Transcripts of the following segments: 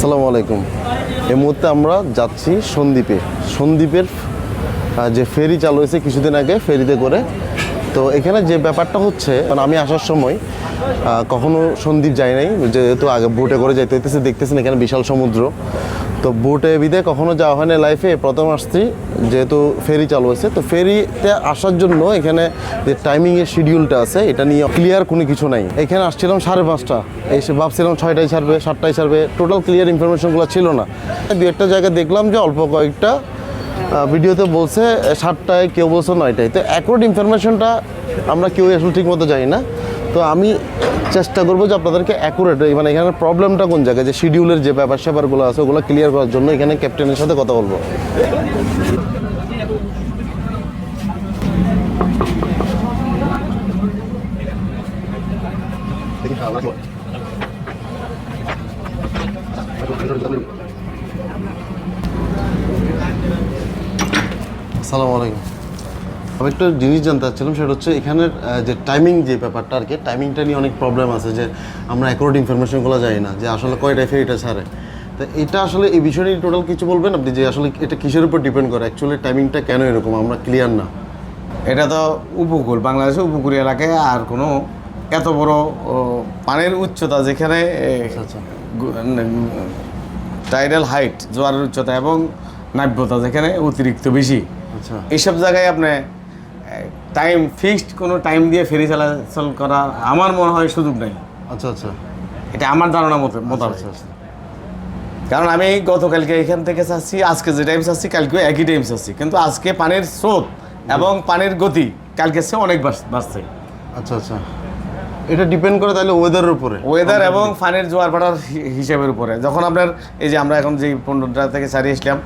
আসসালামু আলাইকুম। এই মুহূর্তে আমরা যাচ্ছি সন্দ্বীপে। সন্দ্বীপের যে ফেরি চালু হয়েছে কিছুদিন আগে, ফেরিতে করে তো এখানে যে ব্যাপারটা হচ্ছে মানে আমি আসার সময় কখনো সন্দ্বীপ যাই নাই, যেহেতু আগে বোটে করে যাইতে হইতেছে, দেখতেছেন এখানে বিশাল সমুদ্র। তো বোটে বিদে কখনো যাওয়া হয় না লাইফে প্রথম আসছি, যেহেতু ফেরি চালু হয়েছে। তো ফেরিতে আসার জন্য এখানে যে টাইমিংয়ের শিডিউলটা আছে, এটা নিয়ে ক্লিয়ার কোনো কিছু নাই। এখানে আসছিলাম সাড়ে পাঁচটা, এসে ভাবছিলাম ছয়টায় ছাড়বে, সাতটায় ছাড়বে টোটাল ক্লিয়ার ইনফরমেশনগুলো ছিল না। দু একটা জায়গায় দেখলাম যে অল্প কয়েকটা ভিডিওতে বলছে সাতটায় কেউ বলছে নয়টায়। তো অ্যাকুরেট ইনফরমেশনটা আমরা কেউ আসলে ঠিক মতো জানি না। তো আমি চেষ্টা করব যে আপনাদেরকে অ্যাকুরেট মানে এখানে প্রবলেমটা কোন জায়গায়? যে শিডিউলের যে ব্যাপার স্যাপারগুলো আছে, ওগুলো ক্লিয়ার করার জন্য এখানে ক্যাপ্টেনের সাথে কথা বলব। আসসালামু আলাইকুম। আমি একটা জিনিস জানতে চাচ্ছিলাম সেটা হচ্ছে এখানের যে টাইমিং যে ব্যাপারটা আর কি টাইমিংটা নিয়ে অনেক প্রবলেম আছে যে আমরা অ্যাকুরেট ইনফরমেশনগুলো যাই না যে আসলে কয়টায় ফেরিটা ছাড়ে। তো এটা আসলে এই বিষয় নিয়ে টোটাল কিছু বলবেন আপনি যে আসলে এটা কিসের উপর ডিপেন্ড করে? অ্যাকচুয়ালি টাইমিংটা কেন এরকম? আমরা ক্লিয়ার না। এটা তো উপকূল বাংলাদেশের উপকূল এলাকায় আর কোনো এত বড় পানির উচ্চতা যেখানে আচ্ছা। টাইডাল হাইট জোয়ারের উচ্চতা এবং নাব্যতা যেখানে অতিরিক্ত বেশি। আচ্ছা এইসব জায়গায় আপনি টাইম ফিক্সড কোনো টাইম দিয়ে ফেরি চলাচল করা আমার মনে হয় সুযোগ নেই। আচ্ছা আচ্ছা। এটা আমার ধারণা মতো আচ্ছা আচ্ছা কারণ আমি গতকালকে এখান থেকে চাচ্ছি আজকে যে টাইম চাচ্ছি কালকে একই টাইম চাচ্ছি। কিন্তু আজকে পানির স্রোত এবং পানির গতি কালকে সে অনেক বাড়- বাড়ছে। আচ্ছা আচ্ছা। এটা ডিপেন্ড করে তাহলে ওয়েদারের উপরে। ওয়েদার এবং পানির জোয়ার ভাটার হিসাবের উপরে। যখন আপনার এই যে আমরা এখন যে পনেরোটা থেকে সারিয়ে আসলাম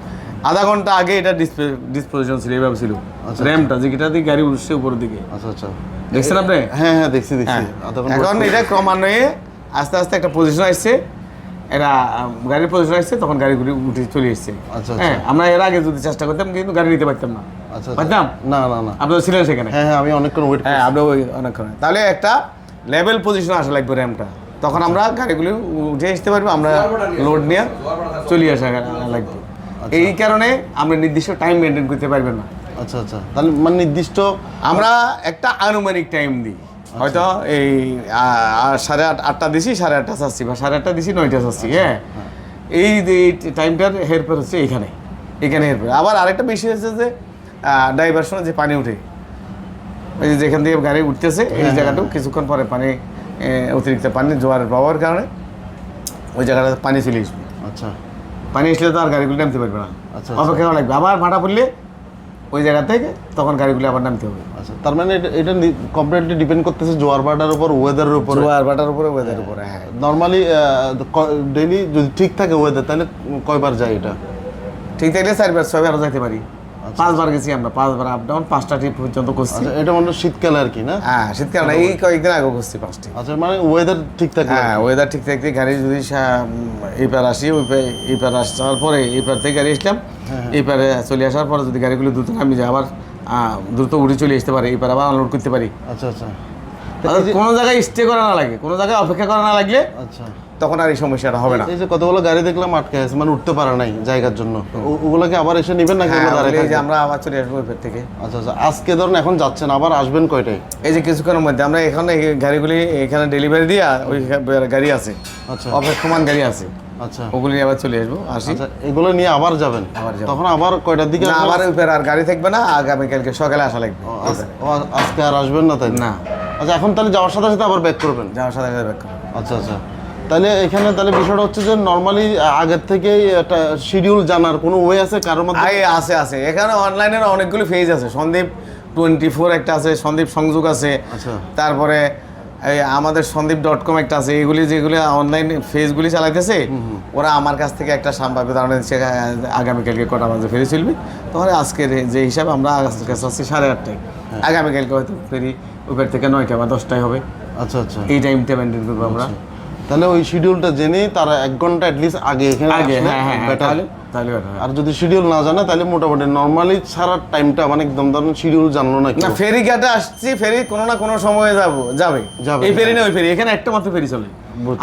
আধা ঘণ্টা আগে এটা ডিসপোজিশন ছিল এইভাবে ছিল। আচ্ছা। র্যামটা যে যেটা দিয়ে গাড়ি উঠছে উপরের দিকে। আচ্ছা আচ্ছা। দেখছেন আপনি? হ্যাঁ হ্যাঁ দেখছি দেখছি। হ্যাঁ। এখন এটা ক্রমান্বয়ে আস্তে আস্তে একটা পজিশন আসছে। এরা গাড়ির পজিশন আসছে তখন গাড়িগুলি উঠে চলে এসছে। আচ্ছা, হ্যাঁ আমরা এর আগে যদি চেষ্টা করতাম কিন্তু গাড়ি নিতে পারতাম না। আচ্ছা আচ্ছা। পারতাম? না না না। আপনারা ছিলেন সেখানে। হ্যাঁ হ্যাঁ আমি অনেকক্ষণ ওয়েট হ্যাঁ আমরা ওই অনেকক্ষণ। তাহলে একটা লেভেল পজিশনে আসা লাগবে র্যামটা তখন আমরা গাড়িগুলি উঠে আসতে পারব আমরা লোড নিয়ে চলে আসা লাগবে। এই কারণে আমরা নির্দিষ্ট টাইম মেনটেন করতে পারবেন না। আচ্ছা আচ্ছা। তাহলে মানে নির্দিষ্ট আমরা একটা আনুমানিক টাইম দিই। হয়তো এই সাড়ে আট আটটা দিছি সাড়ে আটটা চাচ্ছি বা সাড়ে আটটা দিছি নয়টা চাচ্ছি হ্যাঁ। এই যে এই টাইমটার হেরফের হচ্ছে এখানে। এখানে হেরফের। আবার আরেকটা বিষয় হচ্ছে যে ডাইভারশনে যে পানি উঠে ওই যে যেখান থেকে গাড়ি উঠতেছে এই জায়গাটাও কিছুক্ষণ পরে পানি অতিরিক্ত পানি জোয়ারের প্রবাহের কারণে ওই জায়গাটা পানি চলে আসবে। আচ্ছা। পানি আসলে তো আর গাড়িগুলো নামতে পারবে না। আচ্ছা, অপেক্ষা করা লাগবে। আবার ভাটা পড়লে ওই জায়গা থেকে তখন গাড়িগুলো আবার নামতে হবে। আচ্ছা তার মানে এটা- কমপ্লিটলি ডিপেন্ড করতেছে জোয়ার ভাটার উপর ওয়েদারের উপর। জোয়ার ভাটার উপরে ওয়েদার উপরে হ্যাঁ। নর্মালি ডেইলি যদি ঠিক থাকে ওয়েদার তাহলে কয়বার যায় এটা? ঠিক থাকলে চারবার ছয়বার যাইতে পারি। পাঁচবার গেছি আমরা পাঁচবার আপ ডাউন পাঁচটা ট্রিপ পর্যন্ত করছি। আচ্ছা এটা মানে শীতকালে আর কি না? হ্যাঁ শীতকাল এই কয়েকদিন আগে করছি পাঁচটি। আচ্ছা মানে ওয়েদার ঠিক থাকে হ্যাঁ ওয়েদার ঠিক থাকতে গাড়ি যদি এই পার আসি ওই পার এই পার আসার পরে এই পার থেকে গাড়ি আসলাম এই পারে চলে আসার পরে যদি গাড়িগুলো দ্রুত নামি যায় আবার দ্রুত উড়ে চলে আসতে পারে এই পারে আবার আনলোড করতে পারি। আচ্ছা আচ্ছা। কোনো জায়গায় স্টে করা না লাগে কোনো জায়গায় অপেক্ষা করা না লাগলে আচ্ছা। তখন আর এই সমস্যাটা হবে না। এই যে কতগুলো গাড়ি দেখলাম আটকে আছে মানে উঠতে পারে নাই জায়গার জন্য। ওগুলোকে আবার এসে নেবেন নাকি হ্যাঁ, এই যে আমরা আবার চলে আসব পার থেকে। আচ্ছা আচ্ছা আজকে ধরুন এখন যাচ্ছেন আবার আসবেন কয়টায়? এই যে কিছুক্ষণের মধ্যে আমরা এখানে এই গাড়িগুলি এখানে ডেলিভারি দিয়া ওই গাড়ি আছে। আচ্ছা। অপেক্ষমান গাড়ি আছে। আচ্ছা। ওগুলি নিয়ে আবার চলে আসব আসি। আচ্ছা এগুলো নিয়ে আবার যাবেন? তখন আবার কয়টার দিকে না? আবার আর গাড়ি থাকবে না আগামীকালকে সকালে আসা লাগবে। আজকে আর আসবেন না তাই? না। আচ্ছা এখন তাহলে যাওয়ার সাথে সাথে আবার ব্যাক করবেন? যাওয়ার সাথে সাথে ব্যাক করবেন আচ্ছা আচ্ছা। তাহলে এখানে তাহলে বিষয়টা হচ্ছে যে নর্মালি আগের থেকেই একটা শিডিউল জানার কোনো ওয়ে আছে কারোর মধ্যে? আছে আছে। এখানে অনলাইনের অনেকগুলো ফেজ আছে। সন্দীপ টোয়েন্টি ফোর একটা আছে সন্দীপ সংযোগ আছে। আচ্ছা। তারপরে এই আমাদের সন্দীপ ডট কম একটা আছে এগুলি যেগুলি অনলাইন ফেজগুলি চালাইতেছে ওরা আমার কাছ থেকে একটা সম্ভাব্য ধারণা দিচ্ছে আগামীকালকে কটা বাজে ফেরি চলবে। তোমার আজকের যে হিসাবে আমরা কাছে আসছি সাড়ে আটটায়। আগামীকালকে হয়তো ফেরি উপর থেকে নয়টা বা দশটায় হবে। আচ্ছা আচ্ছা। এই টাইম মেনটেন করব আমরা। তাহলে ওই শিডিউলটা জেনেই তারা এক ঘণ্টা অ্যাটলিস্ট আগে এখানে আগে হ্যাঁ হ্যাঁ হ্যাঁ, তাহলে তাহলে আর যদি শিডিউল না জানে তাহলে মোটামুটি নর্মালি সারা টাইমটা মানে একদম ধরুন শিডিউল জানলো না না ফেরি ঘাটে আসছি ফেরি কোনো না কোনো সময়ে যাব যাবে। যাবে, এই ফেরি না ওই ফেরি। এখানে একটা মাত্র ফেরি চলে।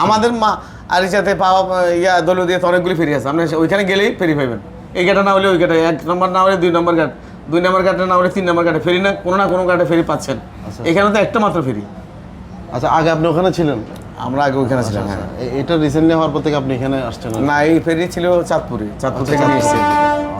আমাদের মা আরিচাতে পাওয়া ইয়া দলীয় দিয়ে তো অনেকগুলি ফেরি আছে। আপনি ওইখানে গেলেই ফেরি পাইবেন। এই ঘাটে না হলে ওই ঘাটে এক নম্বর না হলে দুই নম্বর ঘাট। দুই নম্বর ঘাটে না হলে তিন নম্বর ঘাটে। ফেরি না কোনো না কোনো ঘাটে ফেরি পাচ্ছেন। এখানে তো একটা মাত্র ফেরি। আচ্ছা আগে আপনি ওখানে ছিলেন? আমরা আগে ওইখানে ছিলাম হ্যাঁ। এটা রিসেন্টলি হওয়ার পর থেকে আপনি এখানে আসছেন? না এই ফেরি ছিল চাঁদপুরে। চাঁদপুর থেকে নিয়ে এসছি।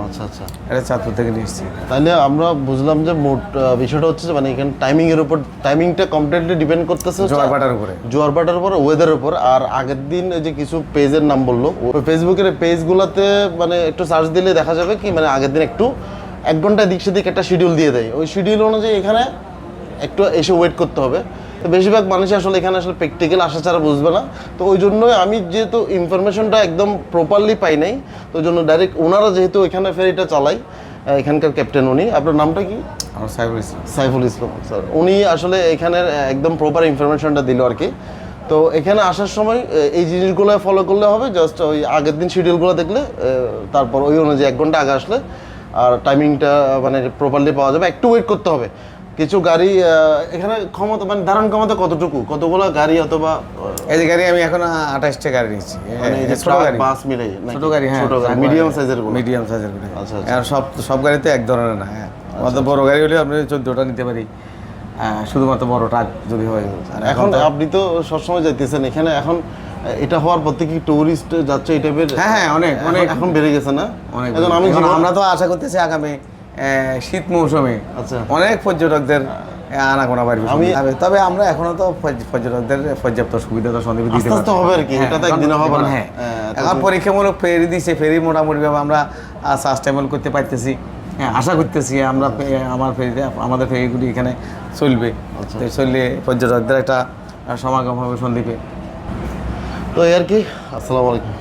আচ্ছা আচ্ছা। এটা চাঁদপুর থেকে নিয়ে এসছি। তাহলে আমরা বুঝলাম যে মোট বিষয়টা হচ্ছে মানে এখানে টাইমিং এর উপর টাইমিংটা কমপ্লিটলি ডিপেন্ড করতেছে জোয়ারপাটার উপরে। জোয়ার ভাটার উপর ওয়েদারের উপর। আর আগের দিন যে কিছু পেজের নাম বলল ওই ফেসবুকের পেজগুলোতে মানে একটু সার্চ দিলে দেখা যাবে কি মানে আগের দিন একটু এক ঘণ্টা দিক সেদিক একটা শিডিউল দিয়ে দেয়। ওই শিডিউল অনুযায়ী এখানে একটু এসে ওয়েট করতে হবে। তো বেশিরভাগ মানুষ আসলে এখানে আসলে প্র্যাকটিক্যাল আসা ছাড়া বুঝবে না। তো ওই জন্যই আমি যেহেতু ইনফরমেশনটা একদম প্রপারলি পাই নাই তো ওই জন্য ডাইরেক্ট ওনারা যেহেতু এখানে ফেরিটা চালাই আহ, এখানকার ক্যাপ্টেন উনি। আপনার নামটা কি? আমার সাইবুল ইসলাম। সাইফুল ইসলাম স্যার উনি আসলে এখানের একদম প্রপার ইনফরমেশনটা দিল আর কি তো এখানে আসার সময় এই জিনিসগুলো ফলো করলে হবে জাস্ট ওই আগের দিন শিডিউলগুলো দেখলে তারপর ওই অনুযায়ী এক ঘণ্টা আগে আসলে আর টাইমিংটা মানে প্রপারলি পাওয়া যাবে। একটু ওয়েট করতে হবে। কিছু গাড়ি এখানে ক্ষমতা মানে ধারণ ক্ষমতা কতটুকু? কতগুলো গাড়ি অথবা এই যে গাড়ি আমি এখন আঠাশটা গাড়ি নিচ্ছি মানে ছোট গাড়ি। বাস মিলে ছোট গাড়ি হ্যাঁ ছোট গাড়ি মিডিয়াম সাইজেরগুলো মিডিয়াম সাইজের আচ্ছা, আচ্ছা। আর সব সব গাড়িতে এক ধরনের না হ্যাঁ। আমাদের বড় গাড়ি হলে আপনি চোদ্দোটা নিতে পারি। শুধুমাত্র বড় ট্রাক যদি হয়। আর এখন আপনি তো সবসময় যাইতেছেন এখানে এখন এটা হওয়ার পর থেকে টুরিস্ট যাচ্ছে এই টাইপের হ্যাঁ, হ্যাঁ, অনেক, অনেক। এখন বেড়ে গেছে না? অনেক এখন আমি আমরা তো আশা করতেছি আগামী শীত মৌসুমে আচ্ছা। অনেক পর্যটকদের আনাগোনা বাড়বে আমি- তবে- আমরা এখনও তো পর্যটকদের পর্যাপ্ত সুবিধা তো সন্দীপে দিতে আস্তে। হবে আর কি, হ্যাঁ, এটা তো এখন- হবে না। হ্যাঁ হ্যাঁ, এখন পরীক্ষামূলক ফেরি দিছে ফেরি মোটামুটি ভাবে আমরা সাস্টেবল করতে পারতেছি হ্যাঁ আশা করতেছি আমরা আমার ফেরিতে আমাদের ফেরিগুলি এখানে চলবে আচ্ছা। চললে পর্যটকদের একটা সমাগম হবে সন্দীপে তো আর কি আসসালামু আলাইকুম